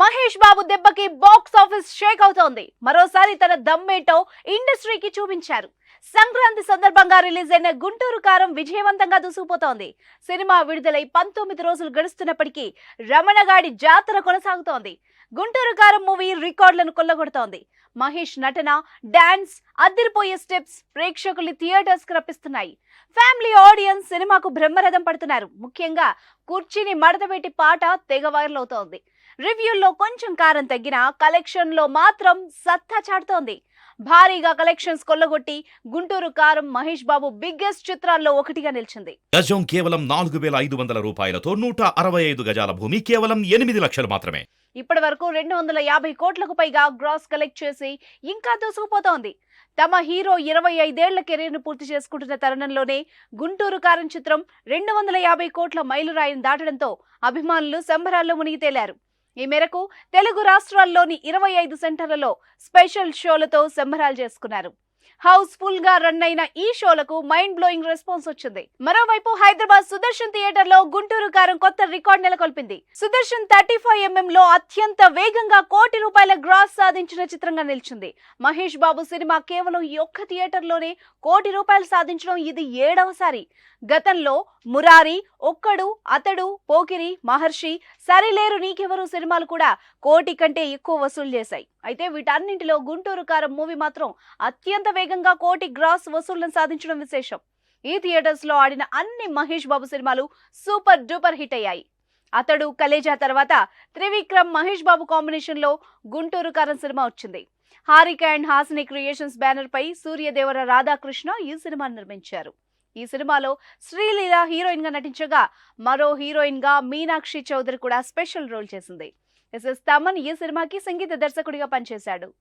మహేష్ బాబు దెబ్బకి box office Sheikh అవుతోంది. మరోసారి తన దమ్మేటో ఇండస్ట్రీకి చూపించారు. సంక్రాంతి సందర్భంగా రిలీజ్ అయిన గుంటూరు కారం విజయవంతంగా దూసుకుపోతోంది. సినిమా విడుదలై పంతొమ్మిది రోజులు గడుస్తున్నప్పటికీ రమణగాడి జాతర కొనసాగుతోంది. గుంటూరు కారం మూవీ రికార్డులను కొల్లగొడుతోంది. మహేష్ నటన డాన్స్ అద్దరిపోయే స్టెప్స్ ప్రేక్షకుల్ని థియేటర్స్ రప్పిస్తున్నాయి. ఫ్యామిలీ ఆడియన్స్ సినిమాకు బ్రహ్మరథం పడుతున్నారు. ముఖ్యంగా కుర్చీని మడతపెట్టి పాట తెగ వైరల్ అవుతోంది. రివ్యూల్లో కొంచెం కారం తగ్గినా కలెక్షన్లో మాత్రం సత్తా చాటుతోంది. భారీగా కలెక్షన్స్ కొల్లగొట్టి గుంటూరు కారం మహేష్ బాబు బిగ్గెస్ట్ చిత్రాల్లో ఒకటిగా నిలిచింది. గజం కేవలం నాలుగు వేల ఐదు వందల రూపాయలతో నూట అరవై ఐదు గజాల భూమి కేవలం ఎనిమిది లక్షలు మాత్రమే. ఇప్పటి వరకు రెండు వందల యాభై కోట్లకు పైగా గ్రాస్ కలెక్ట్ చేసి ఇంకా దూసుకుపోతోంది. తమ హీరో ఇరవై ఐదేళ్ళ కెరీర్ను పూర్తి చేసుకుంటున్న తరుణంలోనే గుంటూరు కారం చిత్రం రెండు వందల యాభై కోట్ల మైలురాయిని దాటడంతో అభిమానులు సంబరాల్లో మునిగి తేలారు. ఈ మేరకు తెలుగు రాష్ట్రాల్లోని ఇరవై ఐదు సెంటర్లలో స్పెషల్ షోలతో సంబరాలు చేసుకున్నారు. హౌస్ఫుల్గా రన్ అయిన ఈ షోలకు మైండ్ బ్లోయింగ్ రెస్పాన్స్ వచ్చింది. మరోవైపు హైదరాబాద్ సుదర్శన్ థియేటర్లో గుంటూరు కారం కొత్త రికార్డ్ నెలకొల్పింది. సుదర్శన్ థర్టీ ఫైవ్ ఎంఎం లో అత్యంత వేగంగా కోటి రూపాయల గ్రాస్ సాధించిన చిత్రంగా నిలిచింది. మహేష్ బాబు సినిమా కేవలం ఈ ఒక్క థియేటర్లోనే కోటి రూపాయలు సాధించడం ఇది ఏడవసారి. గతంలో మురారి ఒక్కడు అతడు పోకిరి మహర్షి సరిలేరు నీకెవరు సినిమాలు కూడా కోటి కంటే ఎక్కువ వసూలు చేశాయి. అయితే వీటన్నింటిలో గుంటూరు కారం మూవీ మాత్రం అత్యంత వేగంగా కోటి గ్రాస్ వసూళ్ళను సాధించడం విశేషం. ఈ థియేటర్స్లో ఆడిన అన్ని మహేష్ బాబు సినిమాలు సూపర్ డూపర్ హిట్ అయ్యాయి. అతడు కలేజా తర్వాత త్రివిక్రమ్ మహేష్ బాబు కాంబినేషన్లో గుంటూరు కారం సినిమా వచ్చింది. Haarika and Haasini creations banner పై సూర్యదేవర రాధాకృష్ణ ఈ సినిమాను నిర్మించారు. ఈ సినిమాలో శ్రీలీల హీరోయిన్గా నటించగా మరో హీరోయిన్గా మీనాక్షి చౌదరి కూడా స్పెషల్ రోల్ చేసింది. ఎస్ఎస్ తమన్ ఈ సినిమాకి సంగీత దర్శకుడిగా పనిచేశాడు.